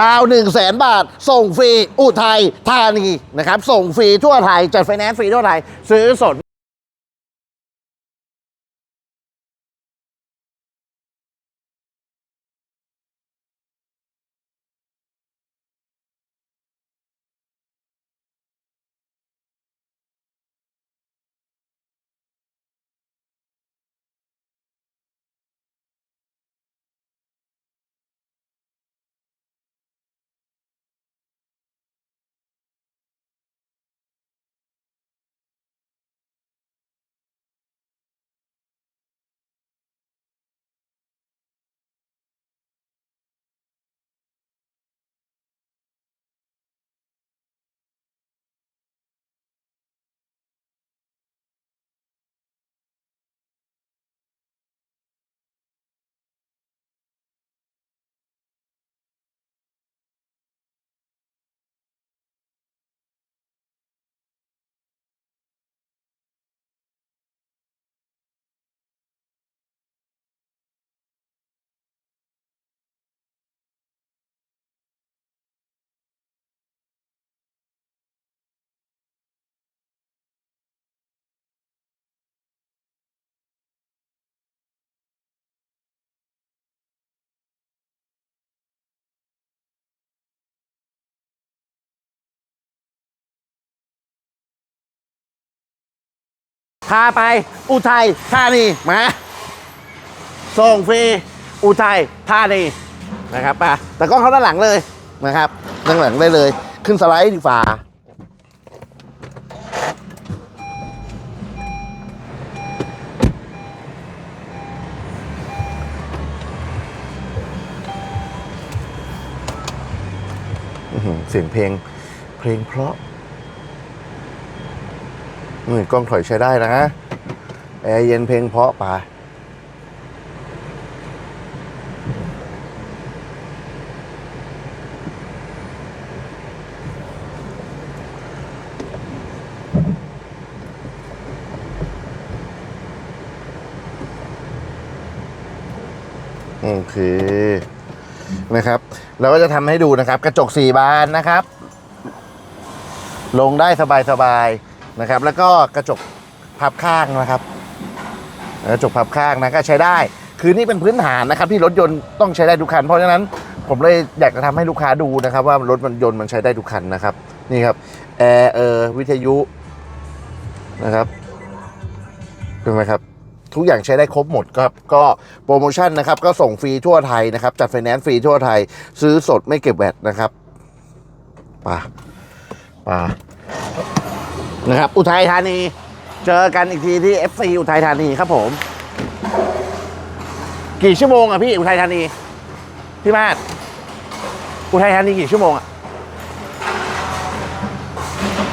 ดาว 1 0 0 0 0แบาท ส่งฟรี อุทัยธานีนะครับ ส่งฟรีทั่วไทย จัดไฟแนนซ์ฟรีทั่วไทย ซื้อสด พาไปอุทัยธานีมาส่งฟรีอุทัยธานีนะครับป่ะแต่กล้องเขาด้านหลังเลยนะครับด้านหลังได้เลย ขึ้นสไลด์ดีฝ่าเสียงเพลงเพลงเพราะ นี่กล้องถอยใช้ได้นะแอร์เย็นเพลงเพาะป่ะโอเคนะครับเราก็จะทำให้ดูนะครับ กระจกสี่บานนะครับ ลงได้สบายๆ นะครับ แล้วก็กระจกพับข้างนะครับกระจกพับข้างนะก็ใช้ได้ คือนี่เป็นพื้นฐานนะครับ ที่รถยนต์ต้องใช้ได้ทุกคัน เพราะฉะนั้นผมเลยอยากจะทำให้ลูกค้าดูนะครับ ว่ารถมันยนต์มันใช้ได้ทุกคันนะครับนี่ครับแอร์เออวิทยุนะครับเป็นไหมครับทุกอย่างใช้ได้ครบหมดครับ ก็โปรโมชั่นนะครับ ก็ส่งฟรีทั่วไทยนะครับ จัดไฟแนนซ์ฟรีทั่วไทย ซื้อสดไม่เก็บแวตนะครับป่าป่า นะครับ อุทัยธานี เจอกันอีกทีที่ FC อุทัยธานีครับผม กี่ชั่วโมงอะพี่อุทัยธานี พี่มาดอุทัยธานีกี่ชั่วโมงอะ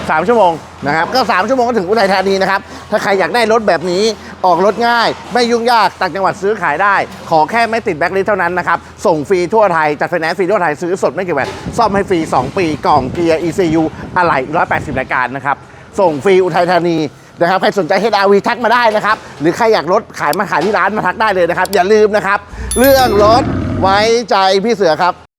สามชั่วโมงนะครับ ก็สามชั่วโมงก็ถึงอุทัยธานีนะครับ ถ้าใครอยากได้รถแบบนี้ออกรถง่าย ไม่ยุ่งยากต่างจังหวัดซื้อขายได้ ขอแค่ไม่ติดแบ็คลิสเท่านั้นนะครับ ส่งฟรีทั่วไทย จัดไฟแนนซ์ฟรีทั่วไทยซื้อสดไม่เกี่ยวแบตซ่อมให้ฟรี 2 ปี กล่องเกียร์ ECU อะไหล่180 รายการนะครับ ส่งฟรีอุทัยธานีนะครับใครสนใจ HRV ทักมาได้นะครับ หรือใครอยากรถขายมาขายที่ร้านมาทักได้เลยนะครับ อย่าลืมนะครับ เรื่องรถไว้ใจพี่เสือครับ